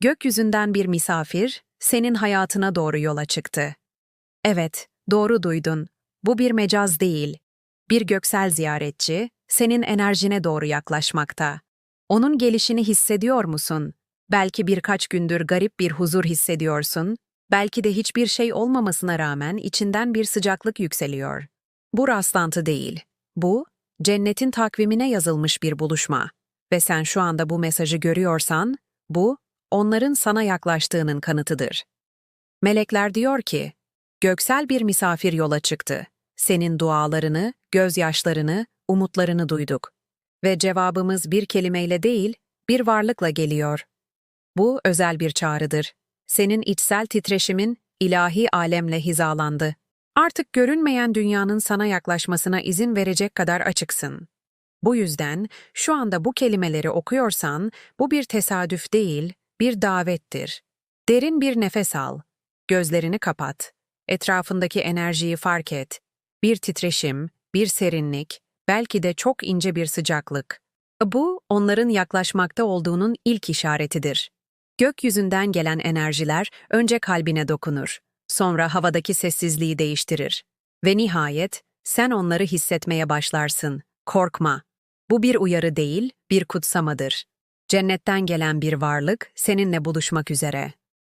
Gökyüzünden bir misafir senin hayatına doğru yola çıktı. Evet, doğru duydun. Bu bir mecaz değil. Bir göksel ziyaretçi senin enerjine doğru yaklaşmakta. Onun gelişini hissediyor musun? Belki birkaç gündür garip bir huzur hissediyorsun. Belki de hiçbir şey olmamasına rağmen içinden bir sıcaklık yükseliyor. Bu rastlantı değil. Bu, cennetin takvimine yazılmış bir buluşma. Ve sen şu anda bu mesajı görüyorsan, bu, onların sana yaklaştığının kanıtıdır. Melekler diyor ki, göksel bir misafir yola çıktı. Senin dualarını, gözyaşlarını, umutlarını duyduk. Ve cevabımız bir kelimeyle değil, bir varlıkla geliyor. Bu özel bir çağrıdır. Senin içsel titreşimin ilahi alemle hizalandı. Artık görünmeyen dünyanın sana yaklaşmasına izin verecek kadar açıksın. Bu yüzden şu anda bu kelimeleri okuyorsan bu bir tesadüf değil, bir davettir. Derin bir nefes al. Gözlerini kapat. Etrafındaki enerjiyi fark et. Bir titreşim, bir serinlik, belki de çok ince bir sıcaklık. Bu, onların yaklaşmakta olduğunun ilk işaretidir. Gökyüzünden gelen enerjiler önce kalbine dokunur, sonra havadaki sessizliği değiştirir. Ve nihayet, sen onları hissetmeye başlarsın. Korkma. Bu bir uyarı değil, bir kutsamadır. Cennetten gelen bir varlık seninle buluşmak üzere.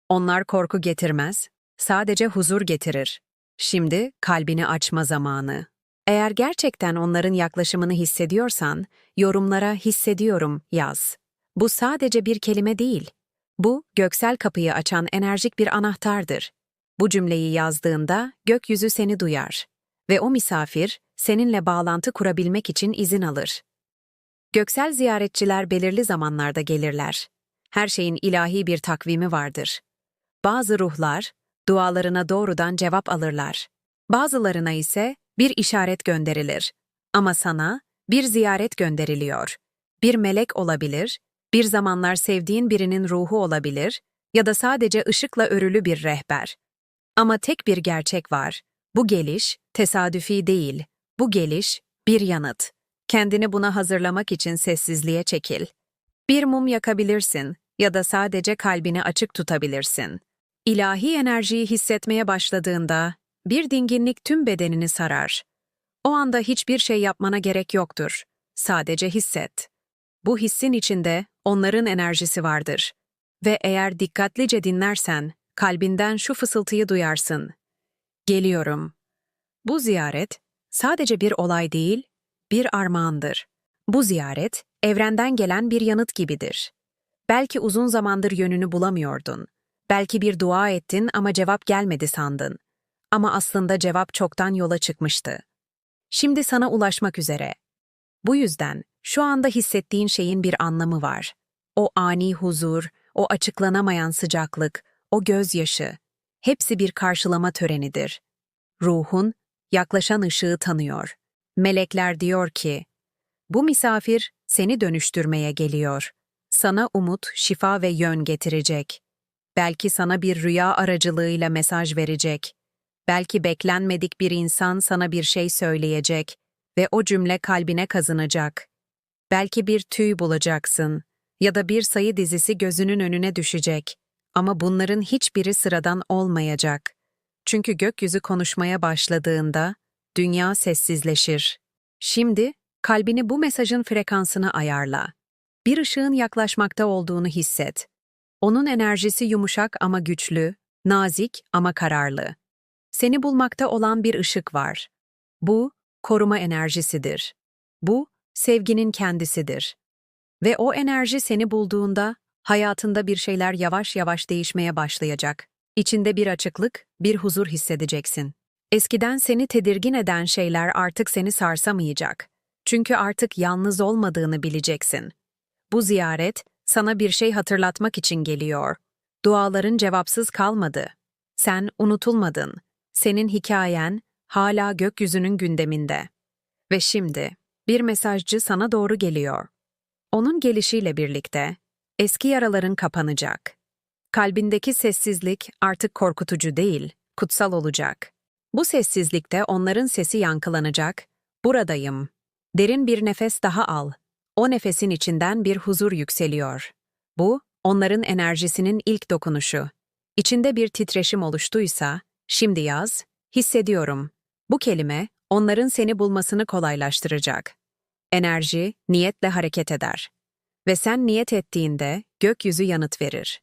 Onlar korku getirmez, sadece huzur getirir. Şimdi kalbini açma zamanı. Eğer gerçekten onların yaklaşımını hissediyorsan, yorumlara hissediyorum yaz. Bu sadece bir kelime değil. Bu, göksel kapıyı açan enerjik bir anahtardır. Bu cümleyi yazdığında gökyüzü seni duyar ve o misafir seninle bağlantı kurabilmek için izin alır. Göksel ziyaretçiler belirli zamanlarda gelirler. Her şeyin ilahi bir takvimi vardır. Bazı ruhlar dualarına doğrudan cevap alırlar. Bazılarına ise bir işaret gönderilir. Ama sana bir ziyaret gönderiliyor. Bir melek olabilir, bir zamanlar sevdiğin birinin ruhu olabilir ya da sadece ışıkla örülü bir rehber. Ama tek bir gerçek var. Bu geliş tesadüfi değil. Bu geliş bir yanıt. Kendini buna hazırlamak için sessizliğe çekil. Bir mum yakabilirsin ya da sadece kalbini açık tutabilirsin. İlahi enerjiyi hissetmeye başladığında bir dinginlik tüm bedenini sarar. O anda hiçbir şey yapmana gerek yoktur. Sadece hisset. Bu hissin içinde onların enerjisi vardır. Ve eğer dikkatlice dinlersen, kalbinden şu fısıltıyı duyarsın. Geliyorum. Bu ziyaret sadece bir olay değil, bir armağandır. Bu ziyaret, evrenden gelen bir yanıt gibidir. Belki uzun zamandır yönünü bulamıyordun. Belki bir dua ettin ama cevap gelmedi sandın. Ama aslında cevap çoktan yola çıkmıştı. Şimdi sana ulaşmak üzere. Bu yüzden şu anda hissettiğin şeyin bir anlamı var. O ani huzur, o açıklanamayan sıcaklık, o gözyaşı, hepsi bir karşılama törenidir. Ruhun yaklaşan ışığı tanıyor. Melekler diyor ki, bu misafir seni dönüştürmeye geliyor. Sana umut, şifa ve yön getirecek. Belki sana bir rüya aracılığıyla mesaj verecek. Belki beklenmedik bir insan sana bir şey söyleyecek ve o cümle kalbine kazınacak. Belki bir tüy bulacaksın ya da bir sayı dizisi gözünün önüne düşecek. Ama bunların hiçbiri sıradan olmayacak. Çünkü gökyüzü konuşmaya başladığında dünya sessizleşir. Şimdi kalbini bu mesajın frekansına ayarla. Bir ışığın yaklaşmakta olduğunu hisset. Onun enerjisi yumuşak ama güçlü, nazik ama kararlı. Seni bulmakta olan bir ışık var. Bu, koruma enerjisidir. Bu, sevginin kendisidir. Ve o enerji seni bulduğunda hayatında bir şeyler yavaş yavaş değişmeye başlayacak. İçinde bir açıklık, bir huzur hissedeceksin. Eskiden seni tedirgin eden şeyler artık seni sarsamayacak. Çünkü artık yalnız olmadığını bileceksin. Bu ziyaret sana bir şey hatırlatmak için geliyor. Duaların cevapsız kalmadı. Sen unutulmadın. Senin hikayen hala gökyüzünün gündeminde. Ve şimdi bir mesajcı sana doğru geliyor. Onun gelişiyle birlikte eski yaraların kapanacak. Kalbindeki sessizlik artık korkutucu değil, kutsal olacak. Bu sessizlikte onların sesi yankılanacak. Buradayım. Derin bir nefes daha al. O nefesin içinden bir huzur yükseliyor. Bu, onların enerjisinin ilk dokunuşu. İçinde bir titreşim oluştuysa, şimdi yaz, hissediyorum. Bu kelime, onların seni bulmasını kolaylaştıracak. Enerji, niyetle hareket eder. Ve sen niyet ettiğinde gökyüzü yanıt verir.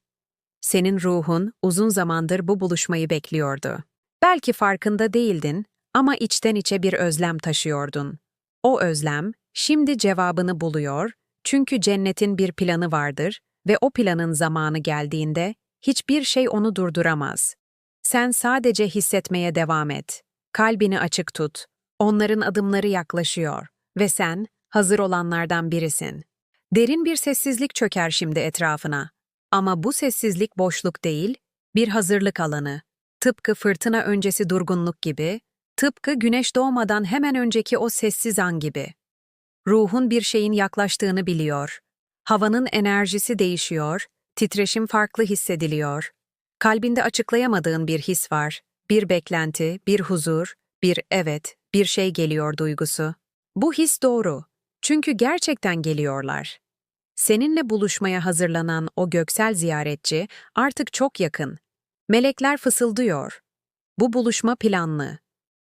Senin ruhun uzun zamandır bu buluşmayı bekliyordu. Belki farkında değildin ama içten içe bir özlem taşıyordun. O özlem şimdi cevabını buluyor çünkü cennetin bir planı vardır ve o planın zamanı geldiğinde hiçbir şey onu durduramaz. Sen sadece hissetmeye devam et. Kalbini açık tut. Onların adımları yaklaşıyor ve sen hazır olanlardan birisin. Derin bir sessizlik çöker şimdi etrafına. Ama bu sessizlik boşluk değil, bir hazırlık alanı. Tıpkı fırtına öncesi durgunluk gibi, tıpkı güneş doğmadan hemen önceki o sessiz an gibi. Ruhun bir şeyin yaklaştığını biliyor. Havanın enerjisi değişiyor, titreşim farklı hissediliyor. Kalbinde açıklayamadığın bir his var, bir beklenti, bir huzur, bir evet, bir şey geliyor duygusu. Bu his doğru. Çünkü gerçekten geliyorlar. Seninle buluşmaya hazırlanan o göksel ziyaretçi artık çok yakın. Melekler fısıldıyor. Bu buluşma planlı.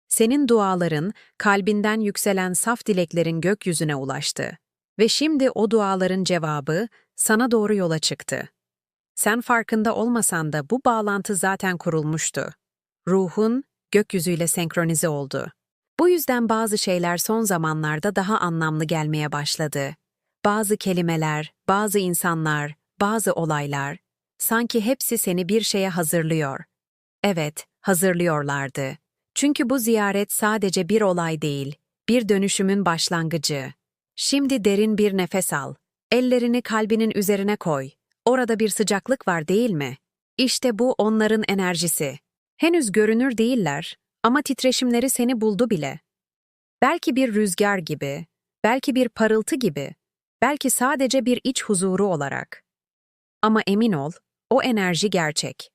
Senin duaların, kalbinden yükselen saf dileklerin gökyüzüne ulaştı. Ve şimdi o duaların cevabı sana doğru yola çıktı. Sen farkında olmasan da bu bağlantı zaten kurulmuştu. Ruhun gökyüzüyle senkronize oldu. Bu yüzden bazı şeyler son zamanlarda daha anlamlı gelmeye başladı. Bazı kelimeler, bazı insanlar, bazı olaylar, sanki hepsi seni bir şeye hazırlıyor. Evet, hazırlıyorlardı. Çünkü bu ziyaret sadece bir olay değil, bir dönüşümün başlangıcı. Şimdi derin bir nefes al. Ellerini kalbinin üzerine koy. Orada bir sıcaklık var değil mi? İşte bu onların enerjisi. Henüz görünür değiller ama titreşimleri seni buldu bile. Belki bir rüzgar gibi, belki bir parıltı gibi, belki sadece bir iç huzuru olarak. Ama emin ol, o enerji gerçek.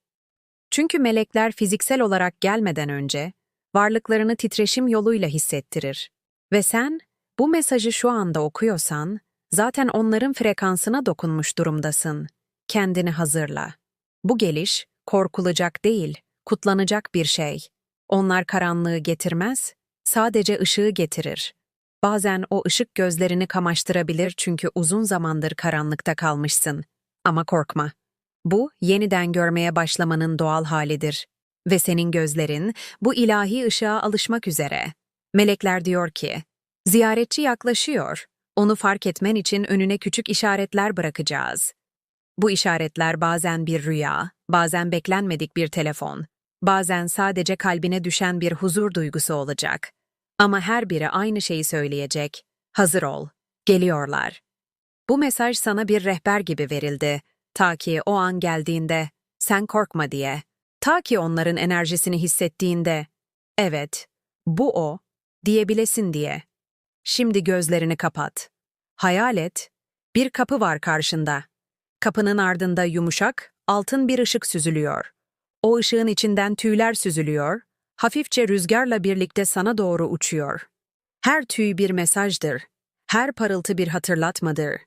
Çünkü melekler fiziksel olarak gelmeden önce varlıklarını titreşim yoluyla hissettirir. Ve sen bu mesajı şu anda okuyorsan, zaten onların frekansına dokunmuş durumdasın. Kendini hazırla. Bu geliş korkulacak değil, kutlanacak bir şey. Onlar karanlığı getirmez, sadece ışığı getirir. Bazen o ışık gözlerini kamaştırabilir çünkü uzun zamandır karanlıkta kalmışsın. Ama korkma. Bu, yeniden görmeye başlamanın doğal halidir. Ve senin gözlerin bu ilahi ışığa alışmak üzere. Melekler diyor ki, ziyaretçi yaklaşıyor. Onu fark etmen için önüne küçük işaretler bırakacağız. Bu işaretler bazen bir rüya, bazen beklenmedik bir telefon, bazen sadece kalbine düşen bir huzur duygusu olacak. Ama her biri aynı şeyi söyleyecek. Hazır ol. Geliyorlar. Bu mesaj sana bir rehber gibi verildi. Ta ki o an geldiğinde, sen korkma diye. Ta ki onların enerjisini hissettiğinde, evet, bu o, diyebilesin diye. Şimdi gözlerini kapat. Hayal et, bir kapı var karşında. Kapının ardında yumuşak, altın bir ışık süzülüyor. O ışığın içinden tüyler süzülüyor, hafifçe rüzgarla birlikte sana doğru uçuyor. Her tüy bir mesajdır, her parıltı bir hatırlatmadır.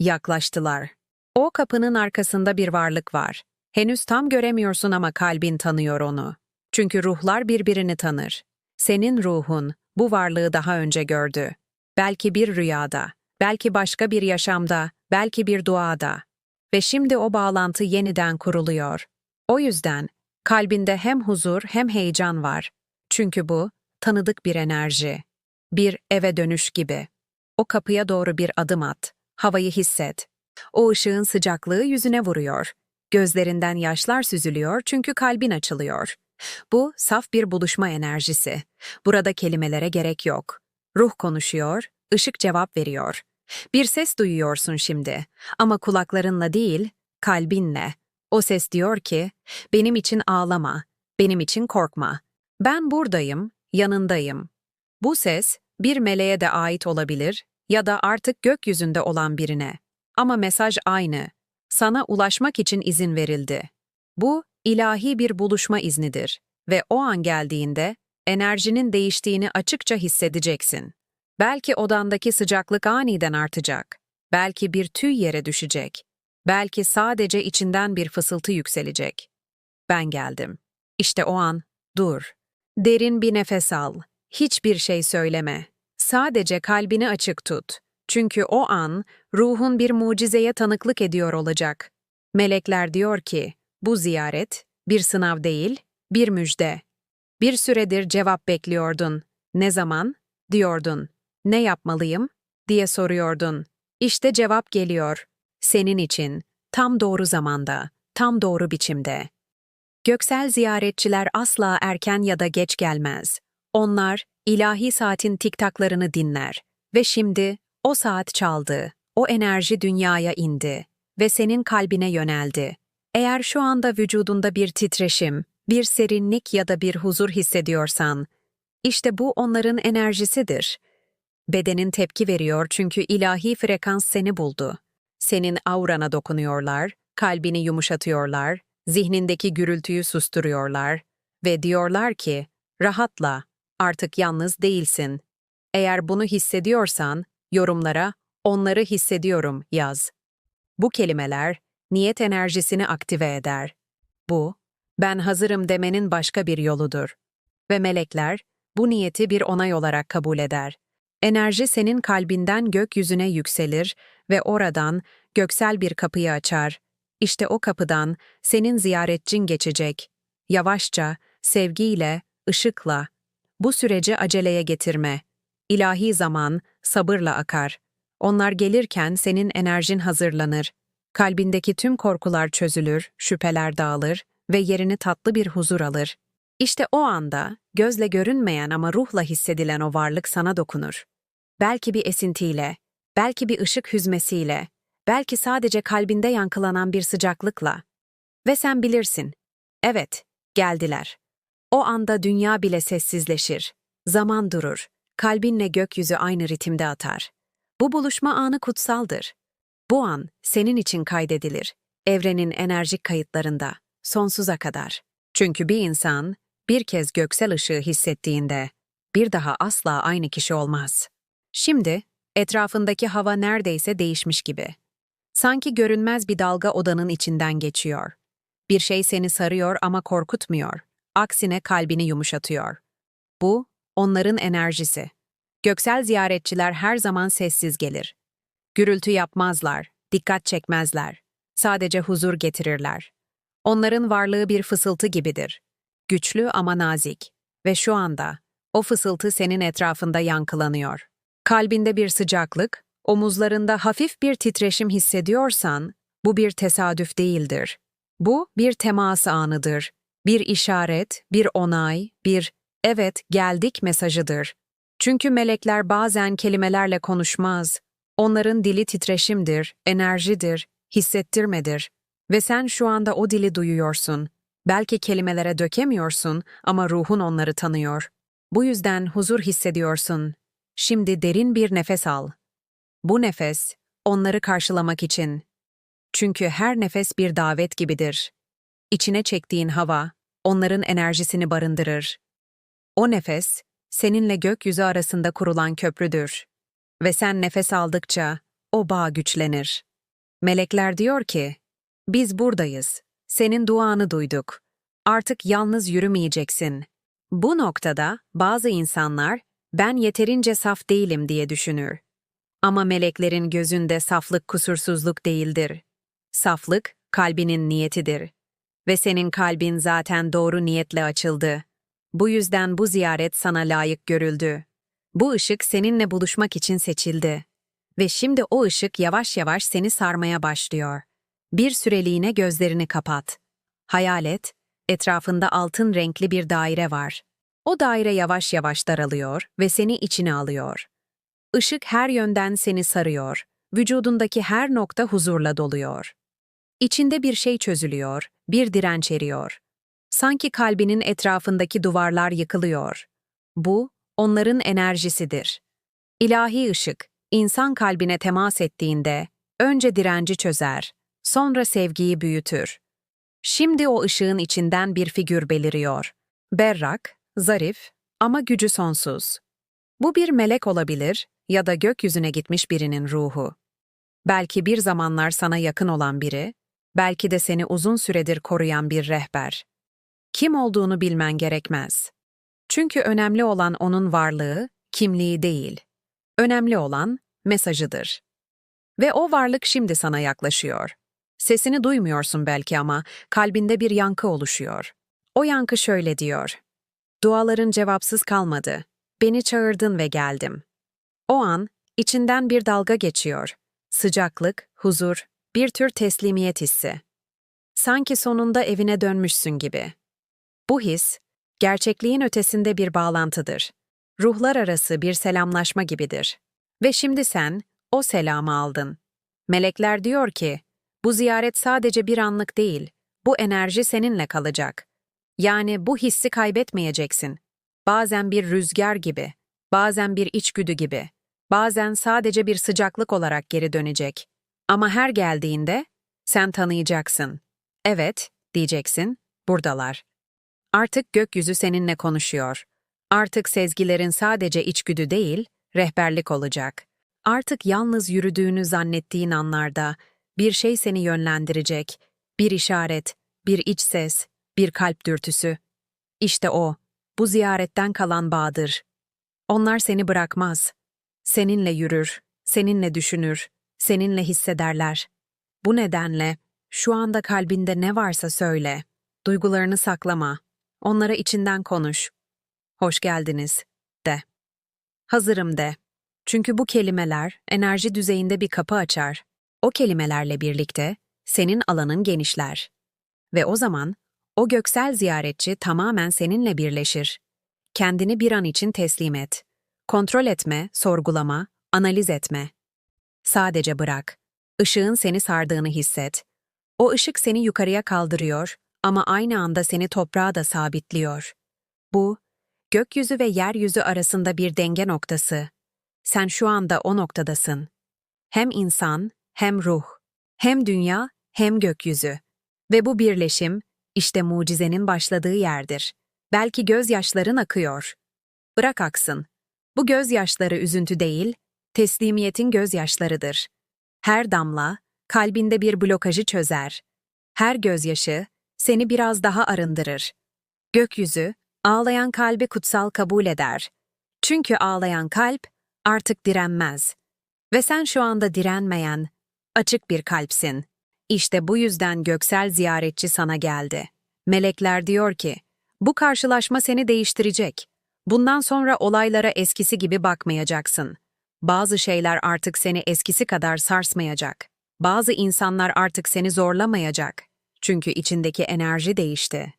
Yaklaştılar. O kapının arkasında bir varlık var. Henüz tam göremiyorsun ama kalbin tanıyor onu. Çünkü ruhlar birbirini tanır. Senin ruhun bu varlığı daha önce gördü. Belki bir rüyada, belki başka bir yaşamda, belki bir duada. Ve şimdi o bağlantı yeniden kuruluyor. O yüzden kalbinde hem huzur hem heyecan var. Çünkü bu tanıdık bir enerji. Bir eve dönüş gibi. O kapıya doğru bir adım at. Havayı hisset. O ışığın sıcaklığı yüzüne vuruyor. Gözlerinden yaşlar süzülüyor çünkü kalbin açılıyor. Bu saf bir buluşma enerjisi. Burada kelimelere gerek yok. Ruh konuşuyor, ışık cevap veriyor. Bir ses duyuyorsun şimdi ama kulaklarınla değil, kalbinle. O ses diyor ki, benim için ağlama, benim için korkma. Ben buradayım, yanındayım. Bu ses bir meleğe de ait olabilir ya da artık gökyüzünde olan birine. Ama mesaj aynı. Sana ulaşmak için izin verildi. Bu ilahi bir buluşma iznidir ve o an geldiğinde enerjinin değiştiğini açıkça hissedeceksin. Belki odandaki sıcaklık aniden artacak. Belki bir tüy yere düşecek. Belki sadece içinden bir fısıltı yükselecek. Ben geldim. İşte o an, dur. Derin bir nefes al. Hiçbir şey söyleme. Sadece kalbini açık tut. Çünkü o an ruhun bir mucizeye tanıklık ediyor olacak. Melekler diyor ki, bu ziyaret bir sınav değil, bir müjde. Bir süredir cevap bekliyordun. Ne zaman? diyordun. Ne yapmalıyım? diye soruyordun. İşte cevap geliyor. Senin için, tam doğru zamanda, tam doğru biçimde. Göksel ziyaretçiler asla erken ya da geç gelmez. Onlar ilahi saatin tiktaklarını dinler ve şimdi o saat çaldı. O enerji dünyaya indi ve senin kalbine yöneldi. Eğer şu anda vücudunda bir titreşim, bir serinlik ya da bir huzur hissediyorsan, işte bu onların enerjisidir. Bedenin tepki veriyor çünkü ilahi frekans seni buldu. Senin aurana dokunuyorlar, kalbini yumuşatıyorlar, zihnindeki gürültüyü susturuyorlar ve diyorlar ki, rahatla, artık yalnız değilsin. Eğer bunu hissediyorsan, yorumlara onları hissediyorum yaz. Bu kelimeler niyet enerjisini aktive eder. Bu, ben hazırım demenin başka bir yoludur. Ve melekler bu niyeti bir onay olarak kabul eder. Enerji senin kalbinden gökyüzüne yükselir ve oradan göksel bir kapıyı açar. İşte o kapıdan senin ziyaretçin geçecek. Yavaşça, sevgiyle, ışıkla. Bu süreci aceleye getirme. İlahi zaman sabırla akar. Onlar gelirken senin enerjin hazırlanır. Kalbindeki tüm korkular çözülür, şüpheler dağılır ve yerini tatlı bir huzur alır. İşte o anda gözle görünmeyen ama ruhla hissedilen o varlık sana dokunur. Belki bir esintiyle, belki bir ışık hüzmesiyle, belki sadece kalbinde yankılanan bir sıcaklıkla. Ve sen bilirsin. Evet, geldiler. O anda dünya bile sessizleşir. Zaman durur. Kalbinle gökyüzü aynı ritimde atar. Bu buluşma anı kutsaldır. Bu an senin için kaydedilir. Evrenin enerjik kayıtlarında, sonsuza kadar. Çünkü bir insan bir kez göksel ışığı hissettiğinde bir daha asla aynı kişi olmaz. Şimdi etrafındaki hava neredeyse değişmiş gibi. Sanki görünmez bir dalga odanın içinden geçiyor. Bir şey seni sarıyor ama korkutmuyor. Aksine kalbini yumuşatıyor. Bu, onların enerjisi. Göksel ziyaretçiler her zaman sessiz gelir. Gürültü yapmazlar, dikkat çekmezler. Sadece huzur getirirler. Onların varlığı bir fısıltı gibidir. Güçlü ama nazik. Ve şu anda, o fısıltı senin etrafında yankılanıyor. Kalbinde bir sıcaklık, omuzlarında hafif bir titreşim hissediyorsan, bu bir tesadüf değildir. Bu bir temas anıdır. Bir işaret, bir onay, bir evet geldik mesajıdır. Çünkü melekler bazen kelimelerle konuşmaz. Onların dili titreşimdir, enerjidir, hissettirmedir. Ve sen şu anda o dili duyuyorsun. Belki kelimelere dökemiyorsun ama ruhun onları tanıyor. Bu yüzden huzur hissediyorsun. Şimdi derin bir nefes al. Bu nefes, onları karşılamak için. Çünkü her nefes bir davet gibidir. İçine çektiğin hava, onların enerjisini barındırır. O nefes, seninle gökyüzü arasında kurulan köprüdür. Ve sen nefes aldıkça o bağ güçlenir. Melekler diyor ki, biz buradayız, senin duanı duyduk. Artık yalnız yürümeyeceksin. Bu noktada bazı insanlar, ben yeterince saf değilim diye düşünür. Ama meleklerin gözünde saflık kusursuzluk değildir. Saflık, kalbinin niyetidir. Ve senin kalbin zaten doğru niyetle açıldı. Bu yüzden bu ziyaret sana layık görüldü. Bu ışık seninle buluşmak için seçildi. Ve şimdi o ışık yavaş yavaş seni sarmaya başlıyor. Bir süreliğine gözlerini kapat. Hayal et, etrafında altın renkli bir daire var. O daire yavaş yavaş daralıyor ve seni içine alıyor. Işık her yönden seni sarıyor, vücudundaki her nokta huzurla doluyor. İçinde bir şey çözülüyor, bir direnç eriyor. Sanki kalbinin etrafındaki duvarlar yıkılıyor. Bu, onların enerjisidir. İlahi ışık, insan kalbine temas ettiğinde, önce direnci çözer, sonra sevgiyi büyütür. Şimdi o ışığın içinden bir figür beliriyor. Berrak, zarif ama gücü sonsuz. Bu bir melek olabilir ya da gökyüzüne gitmiş birinin ruhu. Belki bir zamanlar sana yakın olan biri, belki de seni uzun süredir koruyan bir rehber. Kim olduğunu bilmen gerekmez. Çünkü önemli olan onun varlığı, kimliği değil. Önemli olan mesajıdır. Ve o varlık şimdi sana yaklaşıyor. Sesini duymuyorsun belki ama kalbinde bir yankı oluşuyor. O yankı şöyle diyor. Duaların cevapsız kalmadı. Beni çağırdın ve geldim. O an içinden bir dalga geçiyor. Sıcaklık, huzur, bir tür teslimiyet hissi. Sanki sonunda evine dönmüşsün gibi. Bu his, gerçekliğin ötesinde bir bağlantıdır. Ruhlar arası bir selamlaşma gibidir. Ve şimdi sen o selamı aldın. Melekler diyor ki, bu ziyaret sadece bir anlık değil, bu enerji seninle kalacak. Yani bu hissi kaybetmeyeceksin. Bazen bir rüzgar gibi, bazen bir içgüdü gibi, bazen sadece bir sıcaklık olarak geri dönecek. Ama her geldiğinde sen tanıyacaksın. Evet, diyeceksin, buradalar. Artık gökyüzü seninle konuşuyor. Artık sezgilerin sadece içgüdü değil, rehberlik olacak. Artık yalnız yürüdüğünü zannettiğin anlarda bir şey seni yönlendirecek, bir işaret, bir iç ses, bir kalp dürtüsü. İşte o, bu ziyaretten kalan bağdır. Onlar seni bırakmaz. Seninle yürür, seninle düşünür, seninle hissederler. Bu nedenle şu anda kalbinde ne varsa söyle. Duygularını saklama. Onlara içinden konuş. Hoş geldiniz, de. Hazırım de. Çünkü bu kelimeler enerji düzeyinde bir kapı açar. O kelimelerle birlikte senin alanın genişler. Ve o zaman o göksel ziyaretçi tamamen seninle birleşir. Kendini bir an için teslim et. Kontrol etme, sorgulama, analiz etme. Sadece bırak. Işığın seni sardığını hisset. O ışık seni yukarıya kaldırıyor ama aynı anda seni toprağa da sabitliyor. Bu, gökyüzü ve yeryüzü arasında bir denge noktası. Sen şu anda o noktadasın. Hem insan, hem ruh, hem dünya, hem gökyüzü. Ve bu birleşim, işte mucizenin başladığı yerdir. Belki gözyaşların akıyor. Bırak aksın. Bu gözyaşları üzüntü değil, teslimiyetin gözyaşlarıdır. Her damla, kalbinde bir blokajı çözer. Her gözyaşı, seni biraz daha arındırır. Gökyüzü, ağlayan kalbi kutsal kabul eder. Çünkü ağlayan kalp, artık direnmez. Ve sen şu anda direnmeyen, açık bir kalpsin. İşte bu yüzden göksel ziyaretçi sana geldi. Melekler diyor ki, bu karşılaşma seni değiştirecek. Bundan sonra olaylara eskisi gibi bakmayacaksın. Bazı şeyler artık seni eskisi kadar sarsmayacak. Bazı insanlar artık seni zorlamayacak. Çünkü içindeki enerji değişti.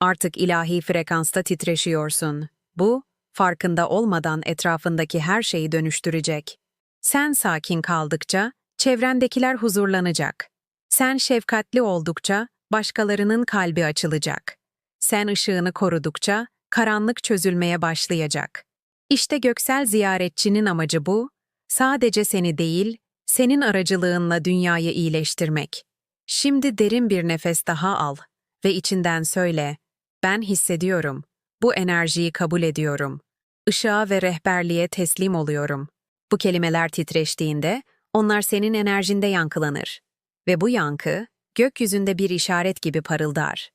Artık ilahi frekansta titreşiyorsun. Bu, farkında olmadan etrafındaki her şeyi dönüştürecek. Sen sakin kaldıkça, çevrendekiler huzurlanacak. Sen şefkatli oldukça, başkalarının kalbi açılacak. Sen ışığını korudukça, karanlık çözülmeye başlayacak. İşte göksel ziyaretçinin amacı bu, sadece seni değil, senin aracılığınla dünyayı iyileştirmek. Şimdi derin bir nefes daha al ve içinden söyle, ben hissediyorum, bu enerjiyi kabul ediyorum. Işığa ve rehberliğe teslim oluyorum. Bu kelimeler titreştiğinde, onlar senin enerjinde yankılanır. Ve bu yankı, gökyüzünde bir işaret gibi parıldar.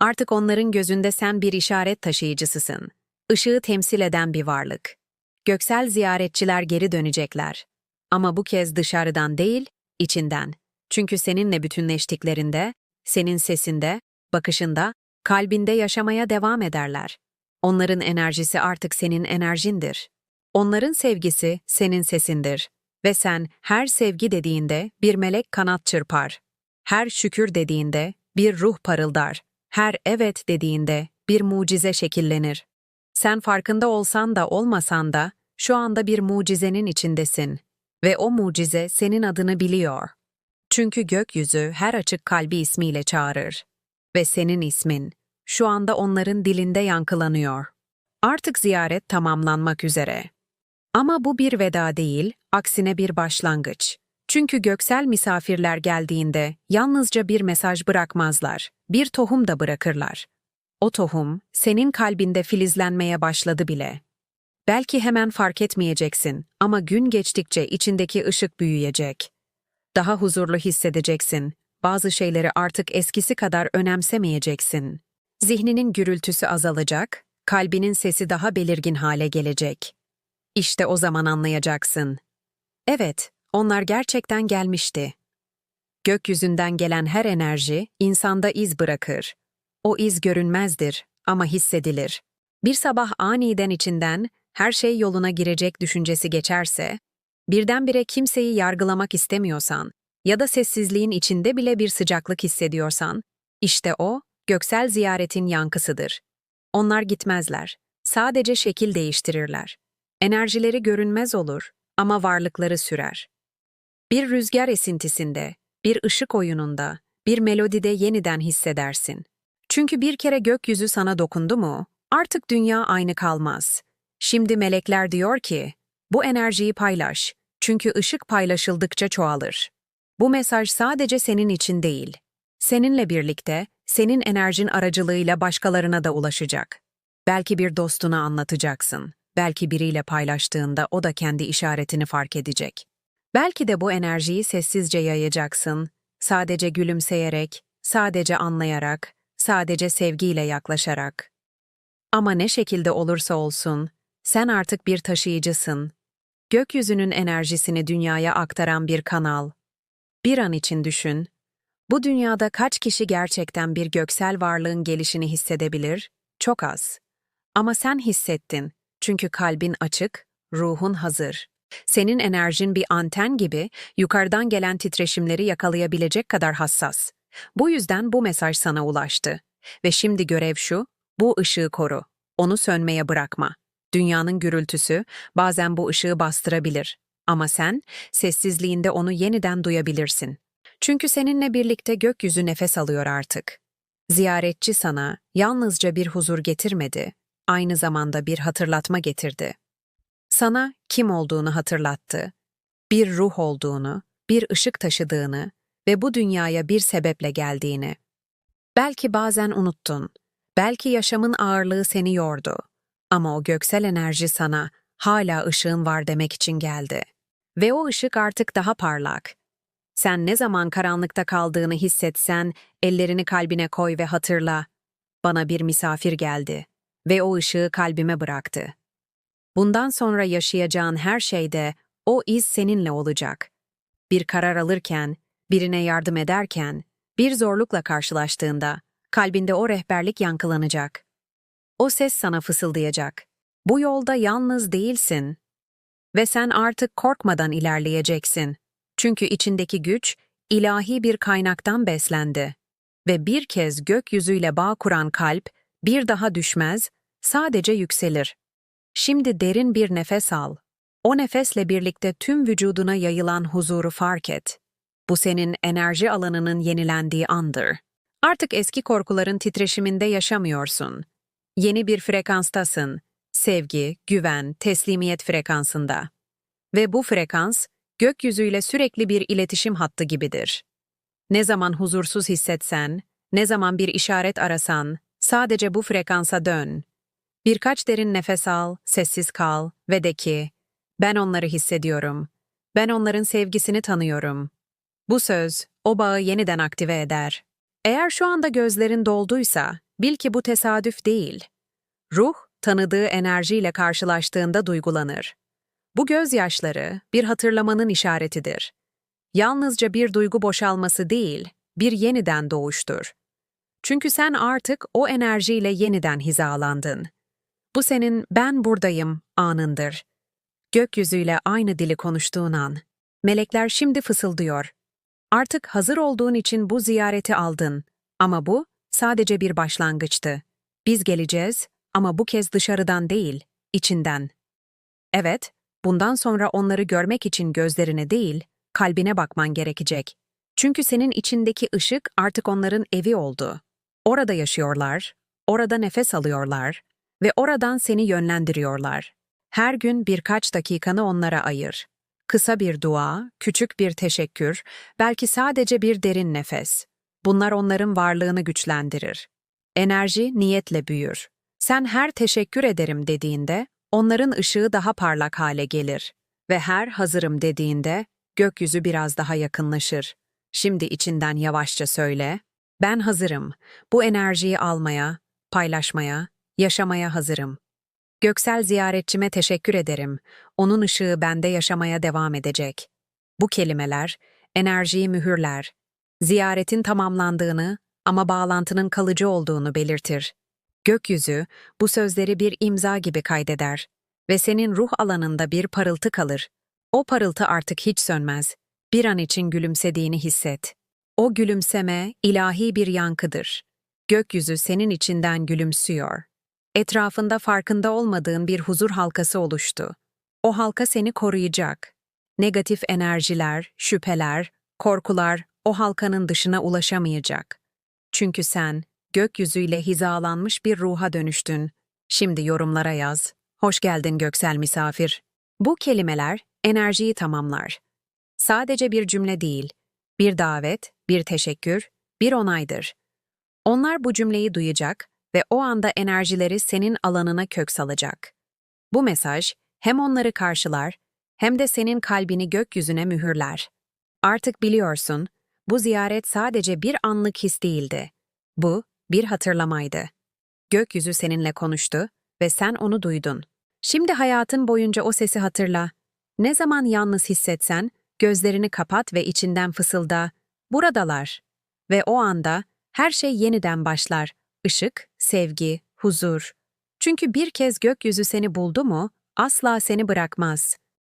Artık onların gözünde sen bir işaret taşıyıcısısın. Işığı temsil eden bir varlık. Göksel ziyaretçiler geri dönecekler. Ama bu kez dışarıdan değil, içinden. Çünkü seninle bütünleştiklerinde, senin sesinde, bakışında, kalbinde yaşamaya devam ederler. Onların enerjisi artık senin enerjindir. Onların sevgisi senin sesindir. Ve sen her sevgi dediğinde bir melek kanat çırpar. Her şükür dediğinde bir ruh parıldar. Her evet dediğinde bir mucize şekillenir. Sen farkında olsan da olmasan da şu anda bir mucizenin içindesin ve o mucize senin adını biliyor. Çünkü gökyüzü her açık kalbi ismiyle çağırır ve senin ismin şu anda onların dilinde yankılanıyor. Artık ziyaret tamamlanmak üzere. Ama bu bir veda değil, aksine bir başlangıç. Çünkü göksel misafirler geldiğinde yalnızca bir mesaj bırakmazlar, bir tohum da bırakırlar. O tohum senin kalbinde filizlenmeye başladı bile. Belki hemen fark etmeyeceksin ama gün geçtikçe içindeki ışık büyüyecek. Daha huzurlu hissedeceksin. Bazı şeyleri artık eskisi kadar önemsemeyeceksin. Zihninin gürültüsü azalacak, kalbinin sesi daha belirgin hale gelecek. İşte o zaman anlayacaksın. Evet, onlar gerçekten gelmişti. Gökyüzünden gelen her enerji insanda iz bırakır. O iz görünmezdir ama hissedilir. Bir sabah aniden içinden her şey yoluna girecek düşüncesi geçerse, birdenbire kimseyi yargılamak istemiyorsan ya da sessizliğin içinde bile bir sıcaklık hissediyorsan, işte o, göksel ziyaretin yankısıdır. Onlar gitmezler, sadece şekil değiştirirler. Enerjileri görünmez olur ama varlıkları sürer. Bir rüzgar esintisinde, bir ışık oyununda, bir melodide yeniden hissedersin. Çünkü bir kere gökyüzü sana dokundu mu, artık dünya aynı kalmaz. Şimdi melekler diyor ki, bu enerjiyi paylaş, çünkü ışık paylaşıldıkça çoğalır. Bu mesaj sadece senin için değil, seninle birlikte, senin enerjin aracılığıyla başkalarına da ulaşacak. Belki bir dostuna anlatacaksın, belki biriyle paylaştığında o da kendi işaretini fark edecek. Belki de bu enerjiyi sessizce yayacaksın, sadece gülümseyerek, sadece anlayarak, sadece sevgiyle yaklaşarak. Ama ne şekilde olursa olsun, sen artık bir taşıyıcısın. Gökyüzünün enerjisini dünyaya aktaran bir kanal. Bir an için düşün. Bu dünyada kaç kişi gerçekten bir göksel varlığın gelişini hissedebilir? Çok az. Ama sen hissettin. Çünkü kalbin açık, ruhun hazır. Senin enerjin bir anten gibi yukarıdan gelen titreşimleri yakalayabilecek kadar hassas. Bu yüzden bu mesaj sana ulaştı. Ve şimdi görev şu, bu ışığı koru. Onu sönmeye bırakma. Dünyanın gürültüsü bazen bu ışığı bastırabilir. Ama sen sessizliğinde onu yeniden duyabilirsin. Çünkü seninle birlikte gökyüzü nefes alıyor artık. Ziyaretçi sana yalnızca bir huzur getirmedi, aynı zamanda bir hatırlatma getirdi. Sana kim olduğunu hatırlattı, bir ruh olduğunu, bir ışık taşıdığını ve bu dünyaya bir sebeple geldiğini. Belki bazen unuttun, belki yaşamın ağırlığı seni yordu ama o göksel enerji sana hala ışığın var demek için geldi. Ve o ışık artık daha parlak. Sen ne zaman karanlıkta kaldığını hissetsen, ellerini kalbine koy ve hatırla. Bana bir misafir geldi ve o ışığı kalbime bıraktı. Bundan sonra yaşayacağın her şeyde o iz seninle olacak. Bir karar alırken, birine yardım ederken, bir zorlukla karşılaştığında, kalbinde o rehberlik yankılanacak. O ses sana fısıldayacak. Bu yolda yalnız değilsin. Ve sen artık korkmadan ilerleyeceksin. Çünkü içindeki güç, ilahi bir kaynaktan beslendi. Ve bir kez gökyüzüyle bağ kuran kalp, bir daha düşmez, sadece yükselir. Şimdi derin bir nefes al. O nefesle birlikte tüm vücuduna yayılan huzuru fark et. Bu senin enerji alanının yenilendiği andır. Artık eski korkuların titreşiminde yaşamıyorsun. Yeni bir frekanstasın. Sevgi, güven, teslimiyet frekansında. Ve bu frekans, gökyüzüyle sürekli bir iletişim hattı gibidir. Ne zaman huzursuz hissetsen, ne zaman bir işaret arasan, sadece bu frekansa dön. Birkaç derin nefes al, sessiz kal ve de ki, ben onları hissediyorum. Ben onların sevgisini tanıyorum. Bu söz, o bağı yeniden aktive eder. Eğer şu anda gözlerin dolduysa, bil ki bu tesadüf değil. Ruh, tanıdığı enerjiyle karşılaştığında duygulanır. Bu gözyaşları bir hatırlamanın işaretidir. Yalnızca bir duygu boşalması değil, bir yeniden doğuştur. Çünkü sen artık o enerjiyle yeniden hizalandın. Bu senin ben buradayım anındır. Gökyüzüyle aynı dili konuştuğun an. Melekler şimdi fısıldıyor. Artık hazır olduğun için bu ziyareti aldın. Ama bu sadece bir başlangıçtı. Biz geleceğiz ama bu kez dışarıdan değil, içinden. Evet, bundan sonra onları görmek için gözlerine değil, kalbine bakman gerekecek. Çünkü senin içindeki ışık artık onların evi oldu. Orada yaşıyorlar, orada nefes alıyorlar ve oradan seni yönlendiriyorlar. Her gün birkaç dakikanı onlara ayır. Kısa bir dua, küçük bir teşekkür, belki sadece bir derin nefes. Bunlar onların varlığını güçlendirir. Enerji niyetle büyür. Sen her teşekkür ederim dediğinde, onların ışığı daha parlak hale gelir. Ve her hazırım dediğinde, gökyüzü biraz daha yakınlaşır. Şimdi içinden yavaşça söyle. Ben hazırım. Bu enerjiyi almaya, paylaşmaya, yaşamaya hazırım. Göksel ziyaretçime teşekkür ederim. Onun ışığı bende yaşamaya devam edecek. Bu kelimeler enerjiyi mühürler. Ziyaretin tamamlandığını ama bağlantının kalıcı olduğunu belirtir. Gökyüzü bu sözleri bir imza gibi kaydeder ve senin ruh alanında bir parıltı kalır. O parıltı artık hiç sönmez. Bir an için gülümsediğini hisset. O gülümseme ilahi bir yankıdır. Gökyüzü senin içinden gülümsüyor. Etrafında farkında olmadığın bir huzur halkası oluştu. O halka seni koruyacak. Negatif enerjiler, şüpheler, korkular o halkanın dışına ulaşamayacak. Çünkü sen gökyüzüyle hizalanmış bir ruha dönüştün. Şimdi yorumlara yaz. Hoş geldin göksel misafir. Bu kelimeler enerjiyi tamamlar. Sadece bir cümle değil, bir davet, bir teşekkür, bir onaydır. Onlar bu cümleyi duyacak ve o anda enerjileri senin alanına kök salacak. Bu mesaj hem onları karşılar hem de senin kalbini gökyüzüne mühürler. Artık biliyorsun, bu ziyaret sadece bir anlık his değildi. Bu, bir hatırlamaydı. Gökyüzü seninle konuştu ve sen onu duydun. Şimdi hayatın boyunca o sesi hatırla. Ne zaman yalnız hissetsen, gözlerini kapat ve içinden fısılda, buradalar. Ve o anda her şey yeniden başlar. Işık, sevgi, huzur. Çünkü bir kez gökyüzü seni buldu mu, asla seni bırakmaz.